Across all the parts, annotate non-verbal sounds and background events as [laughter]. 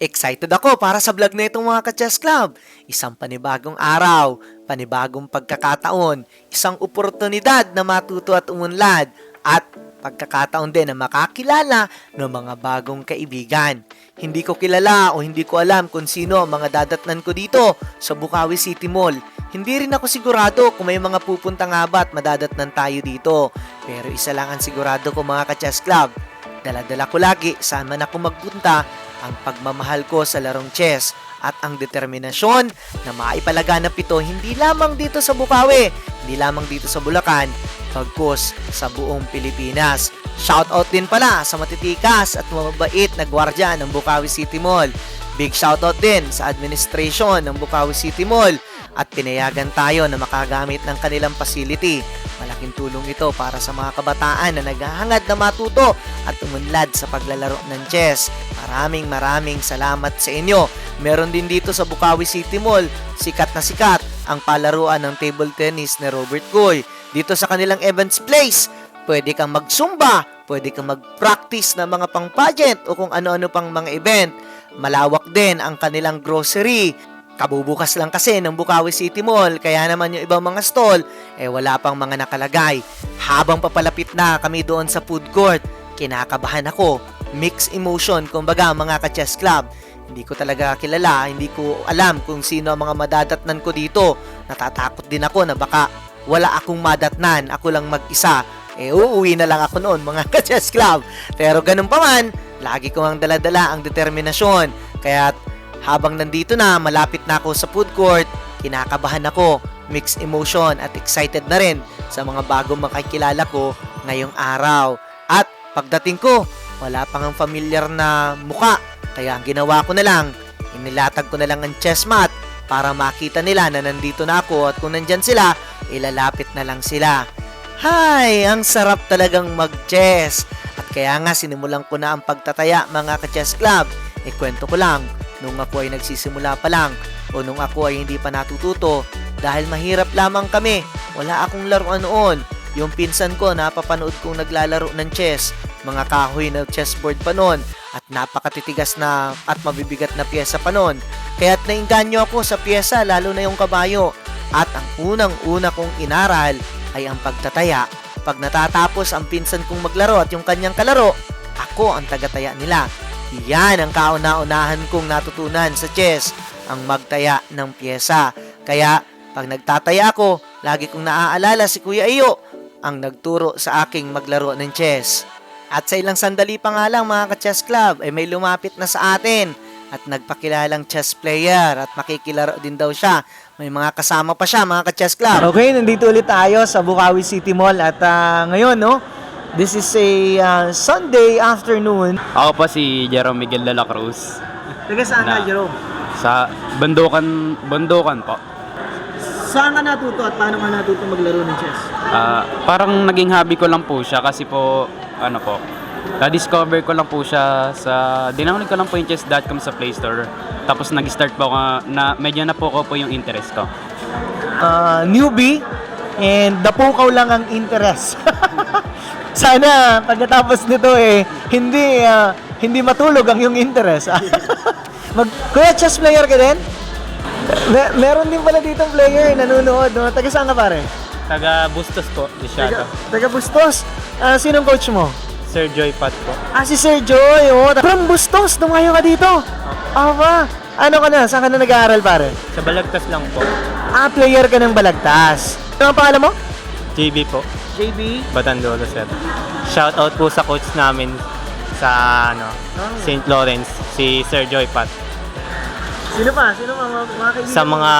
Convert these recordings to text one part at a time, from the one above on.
Excited ako para sa vlog na itong mga ka-chess club. Isang panibagong araw, panibagong pagkakataon, isang oportunidad na matuto at umunlad, at pagkakataon din na makakilala ng mga bagong kaibigan. Hindi ko kilala o hindi ko alam kung sino ang mga dadatnan ko dito sa Bukawi City Mall. Hindi rin ako sigurado kung may mga pupunta nga ba at madadatnan tayo dito. Pero isa lang ang sigurado ko mga ka-chess club. Dala-dala ko lagi saan man ako magpunta ang pagmamahal ko sa larong chess at ang determinasyon na maipalaganap ito hindi lamang dito sa Bukawi, hindi lamang dito sa Bulacan, bagkus sa buong Pilipinas. Shoutout din pala sa matitikas at mababait na gwardya ng Bukawi City Mall. Big shoutout din sa administration ng Bukawi City Mall at pinayagan tayo na makagamit ng kanilang facility. Malaking tulong ito para sa mga kabataan na naghahangad na matuto at umunlad sa paglalaro ng chess. Maraming maraming salamat sa inyo. Meron din dito sa Bukawi City Mall, sikat na sikat ang palaruan ng table tennis ni Robert Goy. Dito sa kanilang events place, pwede kang magsumba, pwede kang mag-practice ng mga pang-pageant o kung ano-ano pang mga event. Malawak din ang kanilang grocery. Kabubukas lang kasi ng Bukawi City Mall, kaya naman yung ibang mga stall, eh wala pang mga nakalagay. Habang papalapit na kami doon sa food court, kinakabahan ako. Mixed emotion, kumbaga mga ka-chess club. Hindi ko talaga kilala, hindi ko alam kung sino ang mga madadatnan ko dito. Natatakot din ako na baka wala akong madatnan, ako lang mag-isa. Eh, uuwi na lang ako noon, mga [laughs] ka-chess club. Pero ganun pa man, lagi ko ang daladala ang determinasyon. Kaya habang nandito na, malapit na ako sa food court, kinakabahan ako, mixed emotion at excited na rin sa mga bagong makikilala ko ngayong araw. At pagdating ko, wala pang ang familiar na muka. Kaya ang ginawa ko na lang, inilatag ko na lang ang chess mat para makita nila na nandito na ako at kung nandyan sila, ilalapit na lang sila. Hay, ang sarap talagang mag-chess. At kaya nga sinimulan ko na ang pagtataya mga ka-chess club. Ikwento ko lang, nung ako ay nagsisimula pa lang o nung ako ay hindi pa natututo dahil mahirap lamang kami. Wala akong laruan noon. Yung pinsan ko napapanood kong naglalaro ng chess, mga kahoy na chessboard pa noon at napakatitigas na at mabibigat na pyesa pa noon. Kaya't nainganyo ako sa pyesa lalo na yung kabayo. At ang unang-una kong inaral ay ang pagtataya. Pag natatapos ang pinsan kong maglaro at yung kanyang kalaro, ako ang tagataya nila. Yan ang kauna-unahan kong natutunan sa chess, ang magtaya ng pyesa. Kaya pag nagtataya ako, lagi kong naaalala si Kuya Iyo, ang nagturo sa aking maglaro ng chess. At sa ilang sandali pa nga lang mga ka-chess club ay may lumapit na sa atin at nagpakilalang chess player at makikilaro din daw siya. May mga kasama pa siya mga ka-chess club. Okay, nandito ulit tayo sa Bukawi City Mall at ah, ngayon no, this is a ah, Sunday afternoon. Ako po si Jerome Miguel de la Cruz. Taga saan Na- ka, Jerome? Sa Bandukan, Bandukan po. Saan ka natuto at paano ka natuto maglaro ng chess? Ah, parang naging hobby ko lang po siya kasi po, ano po, na-discover ko lang po siya sa, dinawin ko lang po yung chess.com sa Play Store. Tapos nag-start po ako, na, medyo na po ko po yung interest ko. uh, newbie and dapukaw lang ang interest. [laughs] Sana pagkatapos nito eh hindi ah, hindi matulog ang yung interest. [laughs] Mag Kuya chess player ka din? Me- meron din pala dito player nanonood, no? Taga saan ka pare? Taga Bustos po, Taga, Luciano. taga Bustos. Ah, sinong coach mo? Sir Joy Pat po. Ah, si Sir Joy. Oh. From Bustos, dumayo ka dito. Aba, ano ka na? Saan ka na nag-aaral pare? Sa Balagtas lang po. Ah, player ka ng Balagtas. Ano ang pangalan mo? JB po, JB. Batandolo sir. Shout out po sa coach namin sa ano, St. Lawrence, si Sir Joy Pat. Sino pa? Sino pa mga, mga kaibigan? sa mga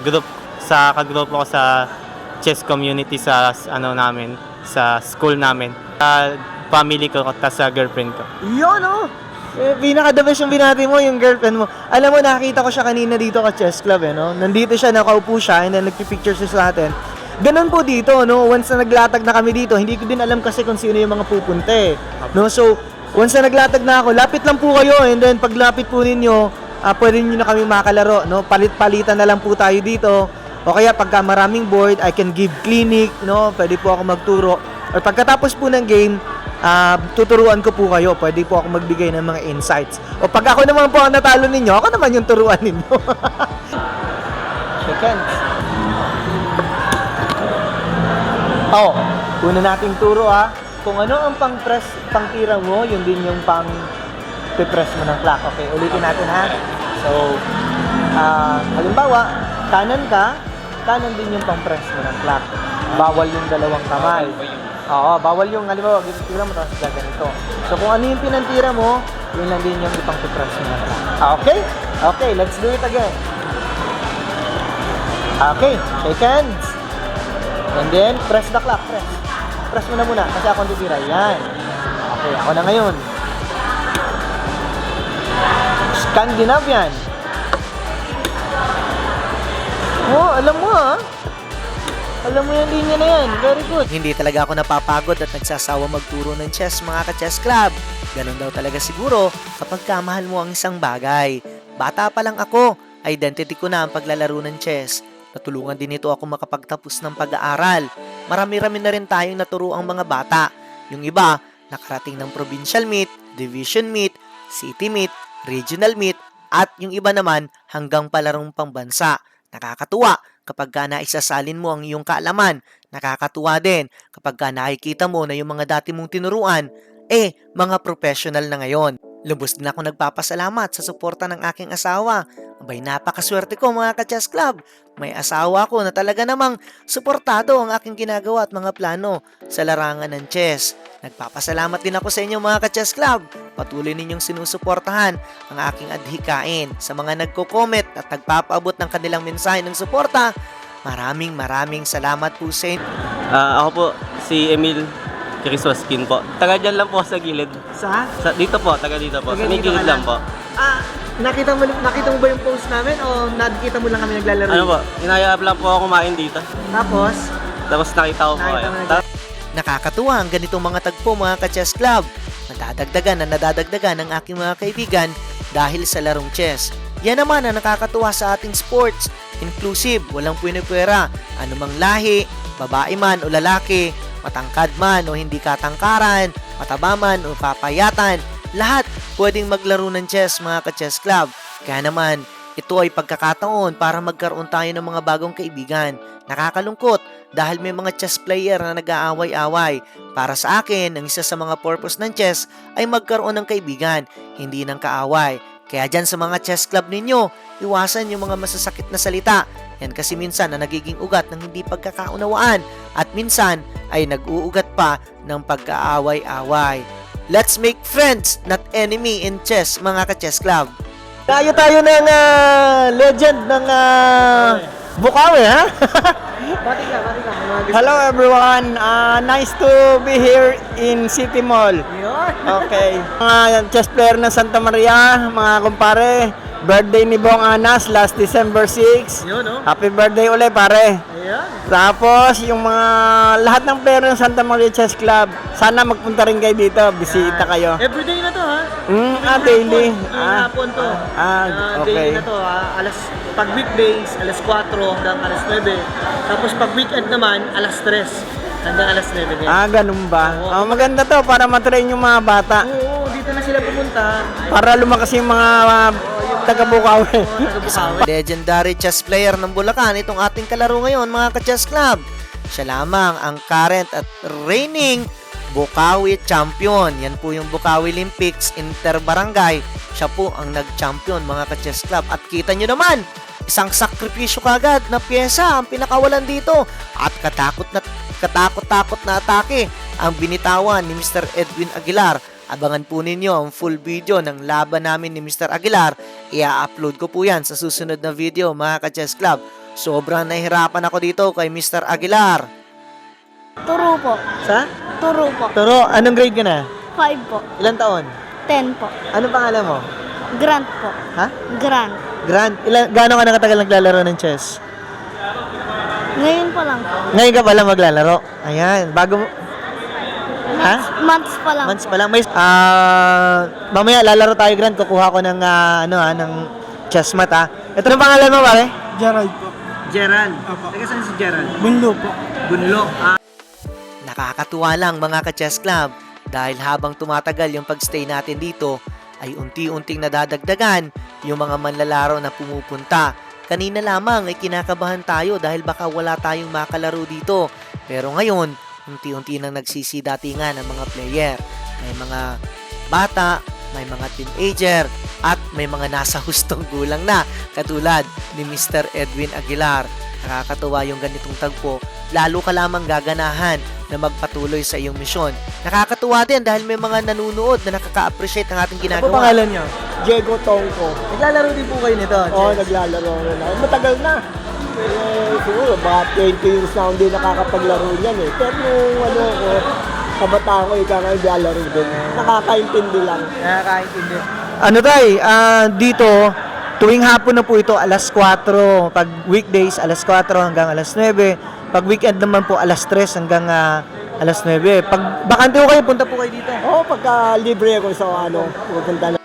group sa kagrupo ko sa chess community sa ano namin sa school namin sa family ko at sa girlfriend ko Yun, oh! Eh, pinaka-the best yung binati mo, yung girlfriend mo. Alam mo, nakita ko siya kanina dito ka chess club, eh, no? Nandito siya, nakaupo siya, and then nagpipicture siya sa atin. Ganun po dito, no? Once na naglatag na kami dito, hindi ko din alam kasi kung sino yung mga pupunta, eh. No? So, once na naglatag na ako, lapit lang po kayo, and then paglapit po ninyo, ah pwede nyo na kami makalaro, no? Palit-palitan na lang po tayo dito. O kaya pagka maraming board, I can give clinic, no? Pwede po ako magturo. Or pagkatapos po ng game, ah, tuturuan ko po kayo. Pwede po ako magbigay ng mga insights. O pag ako naman po ang natalo ninyo, ako naman yung turuan ninyo. [laughs] Shake Oh, una nating turo ha. Kung ano ang pang-press, pang-tira mo, yun din yung pang press mo ng clock. Okay, ulitin natin ha. So, ah, halimbawa, kanan ka, kanan din yung pang-press mo ng clock. Bawal yung dalawang kamay. Oo, bawal yung, halimbawa, tira mo tapos gaganito. So, kung ano yung pinantira mo, yun lang din yung ipang press mo ng clock. Ah, Okay? Okay, let's do it again. Okay, shake hands. And then, press the clock, press. Press mo na muna, kasi ako ang titira. Yan. Okay, ako na ngayon. Scandinavian. Oh, alam mo ah. Alam mo yung linya na yan. Very good. Hindi talaga ako napapagod at nagsasawa magturo ng chess mga ka-chess club. Ganon daw talaga siguro kapag kamahal mo ang isang bagay. Bata pa lang ako, identity ko na ang paglalaro ng chess. Natulungan din ito ako makapagtapos ng pag-aaral. Marami-rami na rin tayong naturo ang mga bata. Yung iba, nakarating ng provincial meet, division meet, city meet, regional meet, at yung iba naman hanggang palarong pambansa. Nakakatuwa kapag ka naisasalin mo ang iyong kaalaman. Nakakatuwa din kapag ka nakikita mo na yung mga dati mong tinuruan, eh, mga professional na ngayon. Lubos din ako nagpapasalamat sa suporta ng aking asawa. Abay, napakaswerte ko mga ka-chess club. May asawa ko na talaga namang suportado ang aking ginagawa at mga plano sa larangan ng chess. Nagpapasalamat din ako sa inyo mga ka-chess club. Patuloy ninyong sinusuportahan ang aking adhikain. Sa mga nagko-comment at nagpapaabot ng kanilang mensahe ng suporta, maraming maraming salamat po sa inyo. Ah, ako po, si Emil Crisoskin po. Taga dyan lang po sa gilid. Sa? Sa, dito po, taga dito po. Taga sa may dito ka gilid lang lang. po. Ah, nakita mo nakita mo ba yung post namin o nakita mo lang kami naglalaro? Ano po, inaya lang po ako kumain dito. Tapos, Tapos nakita ko po Nakita kayo. mo na Nakakatuwa ang ganitong mga tagpo mga ka-chess club. Nadadagdagan na nadadagdagan ang aking mga kaibigan dahil sa larong chess. Yan naman ang nakakatuwa sa ating sports. Inclusive, walang puwera, anumang lahi, babae man o lalaki, matangkad man o hindi katangkaran, mataba man o papayatan, lahat pwedeng maglaro ng chess mga ka-chess club. Kaya naman, ito ay pagkakataon para magkaroon tayo ng mga bagong kaibigan. Nakakalungkot dahil may mga chess player na nag-aaway-away. Para sa akin, ang isa sa mga purpose ng chess ay magkaroon ng kaibigan, hindi ng kaaway. Kaya dyan sa mga chess club ninyo, iwasan yung mga masasakit na salita. Yan kasi minsan na nagiging ugat ng hindi pagkakaunawaan at minsan ay nag-uugat pa ng pagkaaway-away. Let's make friends, not enemy in chess, mga ka-chess club. Tayo tayo ng ah, legend ng uh, Bukawi, ha? [laughs] Hello everyone, uh, nice to be here in City Mall. Okay. Mga chess player ng Santa Maria, mga kumpare, birthday ni Bong Anas last December 6. Yun, no? Happy birthday uli pare. Ayan. Tapos yung mga lahat ng player ng Santa Maria Chess Club, sana magpunta rin kayo dito, bisita kayo. Everyday na to, ha? Mm, ah, daily. Ah, hapon to. ah, okay. Daily na to, ha? Alas, pag weekdays, alas 4 hanggang alas 9. Tapos pag weekend naman, alas 3 hanggang alas 9 din. ah, ganun ba? Ah, maganda to para matrain yung mga bata. Oo, dito na sila pumunta. Para lumakas yung mga uh, taga-Bukawi. [laughs] Legendary chess player ng Bulacan, itong ating kalaro ngayon mga ka-chess club. Siya lamang ang current at reigning Bukawi champion. Yan po yung Bukawi Olympics Inter Barangay. Siya po ang nag-champion mga ka-chess club. At kita nyo naman, isang sakripisyo kagad na pyesa ang pinakawalan dito. At katakot na katakot-takot na atake ang binitawan ni Mr. Edwin Aguilar. Abangan po ninyo ang full video ng laban namin ni Mr. Aguilar. Ia-upload ko po yan sa susunod na video mga ka-chess club. Sobrang nahihirapan ako dito kay Mr. Aguilar. Turo po. Sa? Turo po. Turo, anong grade ka na? 5 po. Ilan taon? 10 po. Anong pangalan mo? Grant po. Ha? Grant. Grand. Ilan, gaano ka nakatagal naglalaro ng chess? Ngayon pa lang po. Ngayon ka pala maglalaro. Ayan, bago mo... Ha? Months pa lang. Months pa lang. May, ah, mamaya lalaro tayo, Grand. Kukuha ko ng, ah, ano, ah, ng chess mat, ha. Ito ang pangalan mo, pare? Gerald po. Gerald. Teka, saan si Gerald? Bunlo po. Bunlo. Ah. Nakakatuwa lang mga ka-chess club dahil habang tumatagal yung pagstay natin dito ay unti-unting nadadagdagan yung mga manlalaro na pumupunta. Kanina lamang ay kinakabahan tayo dahil baka wala tayong makalaro dito. Pero ngayon, unti-unti nang nagsisidatingan ang mga player. May mga bata, may mga teenager, at may mga nasa hustong gulang na katulad ni Mr. Edwin Aguilar. Nakakatuwa yung ganitong tagpo, lalo ka lamang gaganahan na magpatuloy sa iyong misyon. Nakakatuwa din dahil may mga nanunood na nakaka-appreciate ng ating Ano po ginagawa. pangalan niyo? Diego Tongko. Naglalaro din po kayo nito. Oo, oh, naglalaro na na. Matagal na. Eh, siguro, mga 20 years na hindi nakakapaglaro niyan eh. Pero nung ano ko, kabataan ko, ikaw nga naglalaro din. Nakakaintindi lang. Nakakaintindi. Ano tay, ah, dito, tuwing hapon na po ito, alas 4. Pag weekdays, alas 4 hanggang alas 9. Pag weekend naman po, alas 3 hanggang ah, alas 9. Pag bakante ko kayo, punta po kayo dito. Oo, pagka libre ako sa ano, pupunta na.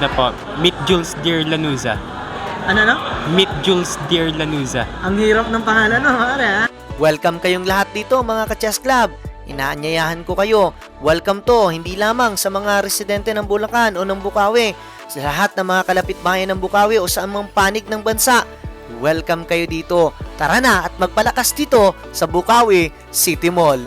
Na po, Meet Jules Dear Lanuza. Ano no? Meet Jules Dear Lanuza. Ang hirap ng pangalan no, pare ha? Welcome kayong lahat dito mga ka-chess club. Inaanyayahan ko kayo. Welcome to hindi lamang sa mga residente ng Bulacan o ng Bukawi, sa lahat ng mga kalapit bayan ng Bukawi o sa amang panig ng bansa. Welcome kayo dito. Tara na at magpalakas dito sa Bukawi City Mall.